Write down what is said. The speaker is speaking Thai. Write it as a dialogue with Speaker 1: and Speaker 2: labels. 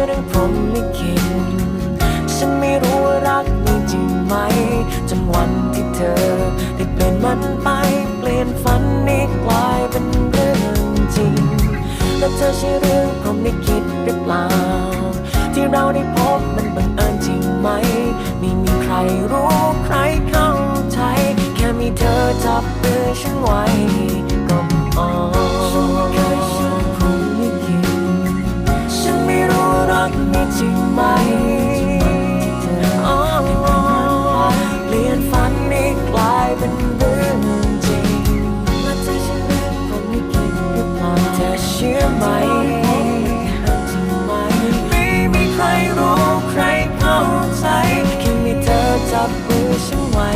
Speaker 1: ชื่อเรื่องพรหมลิขิตฉันไม่รู้ว่ารักมีจริงไหมจนวันที่เธอได้เปลี่ยนมันไป เปลี่ยนฝันนี้กลายเป็นเรื่องจริง แล้วเธอใช่เรื่องพรหมลิขิตหรือเปล่า ที่เราได้พบมันบังเอิญจริงไหม ไม่มีใครรู้ใครเข้าใจ แค่มีเธอจับมือฉันไว้ก็พอ กมีจริงไหมเปลี่ยนฝันนี้กลายเป็นเรื่องจริงและเธอเชื่อเรื่องพรหมลิขิตหรือเปล่าเธอเชื่อไหมจริงไหมไม่มีใครรู้ใครเข้าใจแค่มีเธอจับมือฉันไว้